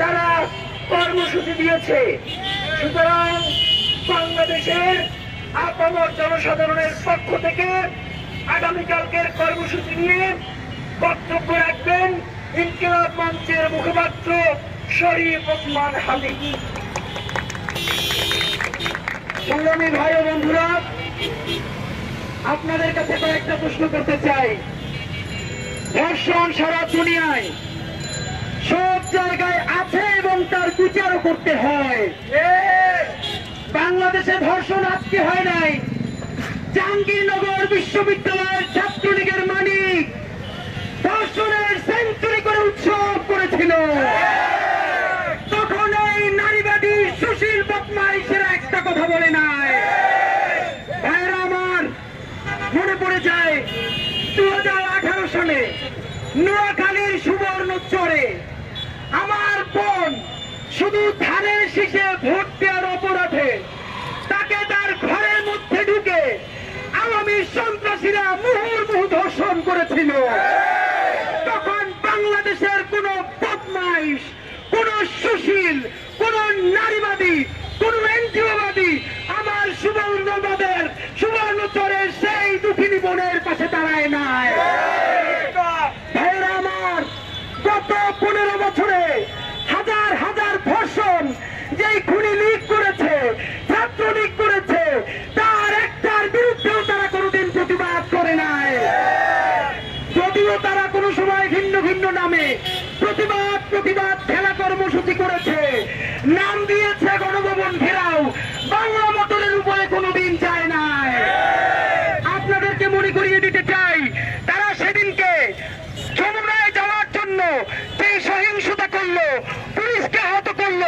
তারা কর্মসূচি দিয়েছে। সুতরাং বাংলাদেশের আপামর জনসাধারণের পক্ষ থেকে আগামীকালকের কর্মসূচি নিয়ে বক্তব্য রাখবেন ইনকিলাব মঞ্চের মুখপাত্র শরীফ ওসমান হাদি। সংগ্রামী ভাই ও বন্ধুরা, আপনাদের কাছে কয়েকটা প্রশ্ন করতে চাই। ধর্ষণ সারা দুনিয়ায় সব জায়গায় আছে এবং তার বিচারও করতে হয়। বাংলাদেশে ধর্ষণ আজকে হয় নাই। জাহাঙ্গীরনগর বিশ্ববিদ্যালয়ের ছাত্রলীগের মানিক ধর্ষণের সেঞ্চুরি করে উৎসব করেছিল। তখন এই নারীবাদী সুশীল বদমাইশেরা একটা কথা বলে নাই। ভাইয়েরা আমার, মনে পড়ে যায় দু হাজার আঠারো সালে নোয়াখালীর সুবর্ণ চরে আমার বোন শুধু ধানের শীষে ভোট দেওয়ার অপরাধে, তাকে তার ঘরের মধ্যে ঢুকে আওয়ামী সন্ত্রাসীরা মুহুর্মুহু ধর্ষণ করেছিল। তখন বাংলাদেশের কোন যদিও তারা কোনো সময় ভিন্ন ভিন্ন নামে প্রতিবাদ প্রতিবাদ, খেলা কর্মসূচি করেছে। নাম দিয়েছে গণভবন ঘেরাও। বাংলা মোটরের উপরে কোনো দিন যায় নাই। আপনাদেরকে মনে করিয়ে দিতে চাই, তারা সেদিনকে যমুনায় যাওয়ার জন্য যে সহিংসতা করল, পুলিশকে আহত করল,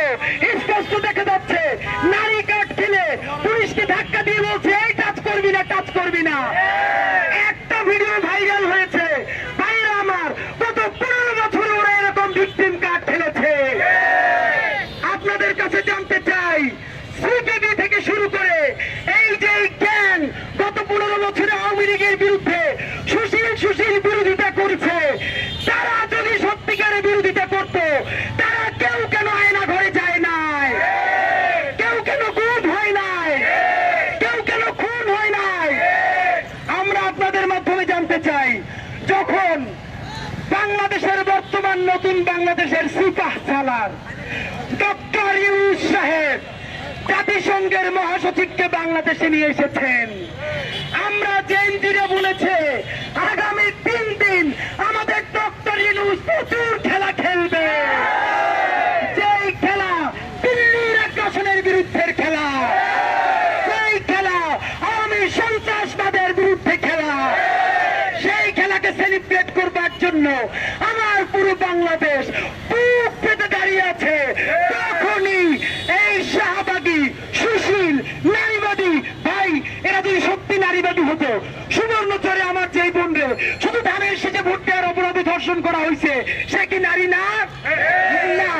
স্পষ্ট দেখা যাচ্ছে, নারী কাঠ খেলে পুলিশকে ধাক্কা দিয়ে বলছে, এই টাচ করবি না টাচ করবি না একটা ভিডিও ভাইরাল হয়েছে ভাইরা আমার গত পনেরো বছরে ওরা এরকম ভিকটিম কার্ড খেলেছে আপনাদের কাছে জানতে চাই সিপিবি থেকে শুরু করে এই যে এই জ্ঞান গত পনেরো বছরে আওয়ামী লীগের বিরুদ্ধে সুশীল সুশীল বিরোধিতা করছে তারা যদি সত্যিকারের বিরোধিতা করত তারা কেউ কেন আয়না ঘরে যায় নাই কেউ কেন গুম হয় নাই কেউ কেন খুন হয় নাই আমরা আপনাদের মাধ্যমে জানতে চাই যখন বাংলাদেশের বর্তমান নতুন বাংলাদেশের সিপাহ সালার ডক্টর ইউস সাহেব জাতিসংঘের মহাসচিবকে বাংলাদেশে নিয়ে এসেছেন। আমরা জেনজিরে বলেছে, আগামী তিন দিন আমাদের ডক্টর ইউস প্রচুর খেলা খেলবে যেই খেলা দিল্লির আগ্রাসনের বিরুদ্ধের খেলা সেই খেলা আওয়ামী সন্ত্রাসবাদের বিরুদ্ধে খেলা সেই খেলাকে সেলিব্রেট করবার জন্য আমার পুরো বাংলাদেশ বুক পেতে দাঁড়িয়ে আছে তখনই এই শাহবাগী সুশীল নারীবাদী ভাই এরা যদি সত্যি নারীবাদী হতো। সুবর্ণচরে আমার যেই বোন রে শুধু ধানের শেষে ভোট দেওয়ার অপরাধে ধর্ষণ করা হয়েছে, সে কি নারী না? না।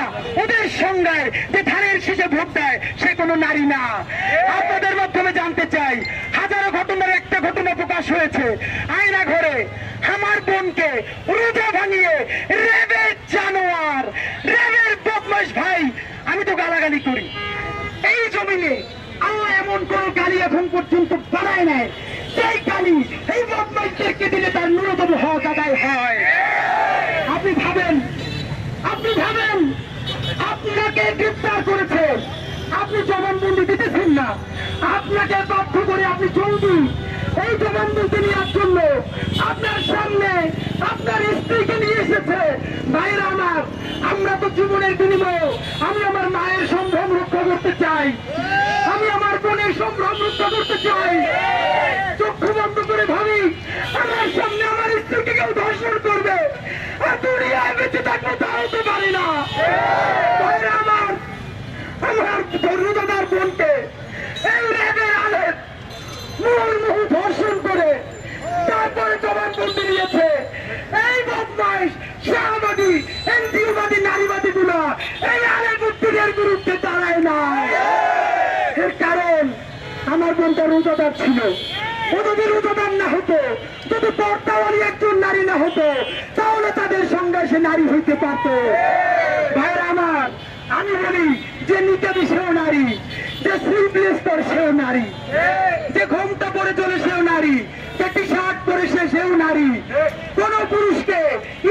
ওদের সংজ্ঞায় যে ধানের শেষে ভোট দেয়, সে কোনো নারী না। আপনাদের মাধ্যমে জানতে চাই, হাজারো ঘটনার একটা ঘটনা প্রকাশ হয়েছে। আয়না ঘরে আমার বোনকে রোজা ভাঙিয়ে রেবের জানোয়ার, রেবের বদমাস ভাই, আমি তো গালাগালি করি। এই জমিনে আল্লাহ এমন কোন গালি এখন পর্যন্ত বাড়ায় নাই। সেই গালি, এই বদমাইশদেরকে দিলে তার ন্যূনতম হক আদায় হয়। আপনি ভাবেন আপনি ভাবেন, আপনাকে গ্রেপ্তার করেছে। আপনি জবানবন্দি দিতেছেন না। আপনাকে বাধ্য করে আপনি জলদি এই জবানবন্দি নেওয়ার জন্য আপনার সামনে আপনার স্ত্রীকে নিয়ে এসেছে। ভাইরা আমার, আমরা তো জীবনের বিনিময়ে আমি আমার মায়ের সম্ভ্রম রক্ষা করতে চাই। বোনের সম্ভ্রম রক্ষা করতে এই জবানবন্দি নিয়েছে এই বদমাইশ নারীবাদী গুলো এই আলেমুদ্দিনের বিরুদ্ধে দাঁড়ায় না। এর কারণ আমার বোনটা রোজাদার ছিল। ও যদি রোজাদার না হতো। যদি পর্দাওয়ালি একজন নারী না হতো, তাহলে তাদের সঙ্গে সে নারী হইতে পারত। ভাইরা আমার হিজাবি সেও নারী, যে স্লিভলেস পরে সেও নারী, যে ঘোমটা পরে চলে সেও নারী, যে টি শার্ট পরে সেও নারী। কোন পুরুষকে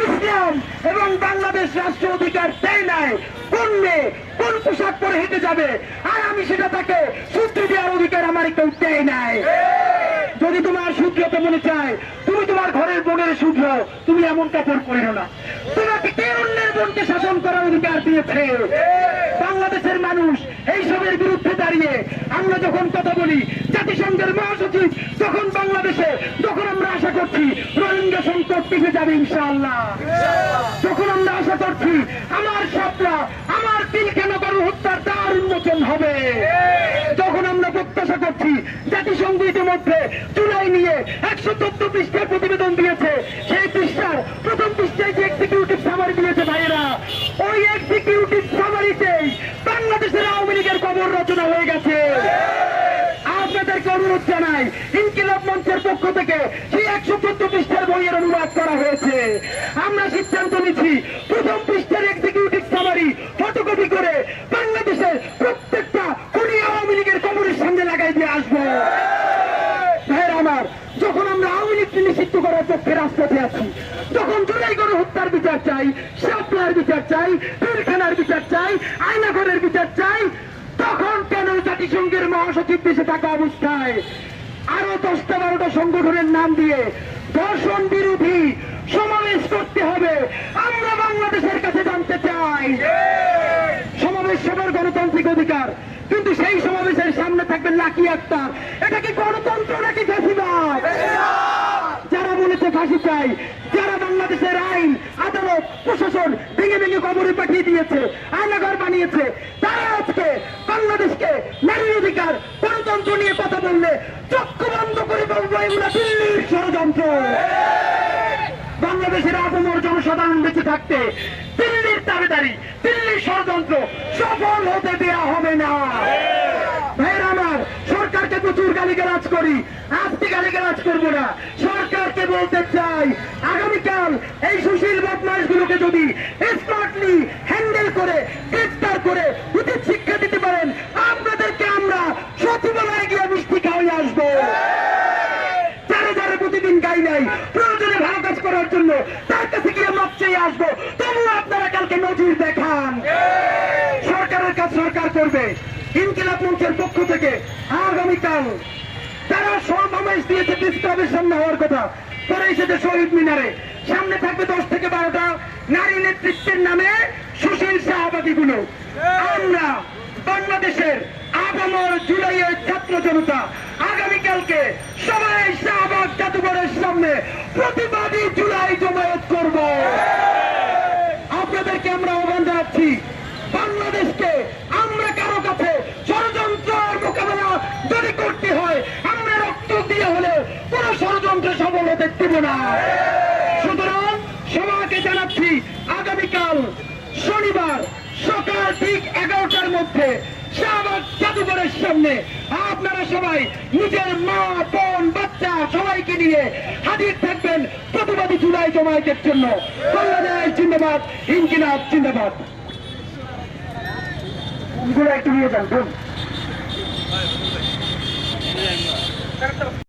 ইসলাম এবং বাংলাদেশ রাষ্ট্র অধিকার দেয় নাই, কোন মেয়ে কোন পোশাক পরে হেঁটে যাবে। আর আমি সেটা তাকে সূত্রে দেওয়ার অধিকার আমার কেউ দেয় নাই। যদি তোমার সূত্রতে মনে চায়, তুমি তোমার ঘরের বোনের সূত্র, তুমি এমন কাপড় পরিও না। তোমাকে কে অন্যের বোনকে শাসন করার অধিকার দিয়েছে বাংলাদেশের মানুষ এইসবের বিরুদ্ধে দাঁড়িয়ে আমরা যখন কথা বলি, জাতিসংঘের মহাসচিব যখন বাংলাদেশে যখন আমরা আশা করছি রোহিঙ্গা সংকট পিছিয়ে যাবে ইনশাআল্লাহ। যখন আমরা আশা করছি আমার স্বপ্না, আমার পিলখানা গরু হত্যার দ্বার উন্মোচন হবে? যখন আমরা প্রত্যাশা করছি জাতিসংঘ ইতিমধ্যে জুলাই নিয়ে একশো চোদ্দ পৃষ্ঠার প্রতিবেদন দিয়েছে, সেই পৃষ্ঠার প্রথম পৃষ্ঠায় যে এক্সিকিউটিভ সামারি দিয়েছে ভাইয়েরা ওই এক্সিকিউটিভ সামারিতেই বাংলাদেশের আওয়ামী লীগের কবর রচনা হয়ে গেছে। আপনাদেরকে অনুরোধ জানাই, ইনকিলাব মঞ্চের পক্ষ থেকে সেই একশো চোদ্দ পৃষ্ঠার বইয়ের অনুবাদ করা হয়েছে। আমরা সিদ্ধান্ত নিচ্ছি, প্রথম পৃষ্ঠার এক্সিকিউটিভ সামারি ফটোকপি করে বাংলাদেশের প্রত্যেকটা কোনি আওয়ামী লীগের কবরের সামনে লাগাই দিয়ে আসব। আমার যখন আমরা আওয়ামী লীগকে নিষিদ্ধ করার পক্ষে রাস্তাতে আছি যখন জুলাই গণ হত্যার বিচার চাই শাপলার বিচার চাই পিলখানার বিচার চাই আয়নাঘরের বিচার চাই তখন কেন জাতিসংঘের মহাসচিব দেশে থাকা অবস্থায় আরও দশটা বারোটা সংগঠনের নাম দিয়ে ধর্ষণ বিরোধী সমাবেশ করতে হবে? আমরা বাংলাদেশের কাছে জানতে চাই। সমাবেশ সবার গণতান্ত্রিক অধিকার। কিন্তু সেই সমাবেশের সামনে থাকবে লাকি আক্তার। এটা কি গণতন্ত্র নাকি ফ্যাসিবাদ যারা বলেছে ফাঁসি চাই, যারা বাংলাদেশের আইন, আদালত, প্রশাসন ভেঙে ভেঙে কবরে পাঠিয়ে দিয়েছে আয়নাঘর বানিয়েছে, তারা আজকে বাংলাদেশকে নারীর অধিকার, গণতন্ত্র নিয়ে কথা বললে চক্ষু বন্ধ করে বলব, এগুলো দিল্লির ষড়যন্ত্র। বাংলাদেশের আপামর জনসাধারণ বেঁচে থাকতে দাবিদারি, দিল্লি ষড়যন্ত্র সফল হতে দেয়া হবে না। ভাইয়ের আমার, সরকারকে প্রচুর গালিগালাজ করি, আজকে গালিগালাজ করব না। সরকারকে বলতে চাই, আগামীকাল এই সুশীল বদমাস গুলোকে যদি স্মার্টলি হ্যান্ডেল করে, গ্রেফতার করে সরকারের কাজ সরকার করবে। ইনকিলাব মঞ্চের পক্ষ থেকে আগামীকাল যারা সমাবেশ দিয়েছে ডিস্টার্বের সামনে হওয়ার কথা পরে এসেছে শহীদ মিনারে। সামনে থাকবে দশ থেকে বারোটা নারী নেতৃত্বের নামে সুশীল শাহবাদী গুলো আমরা বাংলাদেশের আগামর জুলাইয়ের ছাত্র জনতা, আগামীকালকে সবাই শাহবাগ জাদুঘরের সামনে প্রতিবাদী জুলাই জমায়েত করব। আপনাদেরকে আমরা আহ্বান জানাচ্ছি, বাংলাদেশকে যদি করতে হয়, আমরা রক্ত দিয়ে হলে কোন ষড়যন্ত্র সফল হতে দেব না। সুতরাং সবাইকে জানাচ্ছি, আগামীকাল শনিবার সকাল ঠিক এগারোটার মধ্যে শাহবাগ জাদুঘরের সামনে আপনারা সবাই নিজের মা, বোন, বাচ্চা সবাইকে নিয়ে হাজির থাকবেন প্রতিবাদী জুলাই জমায়েতের জন্য। বাংলাদেশ জিন্দাবাদ, ইনকিলাব জিন্দাবাদ। একটু নিয়ে যান cara tá...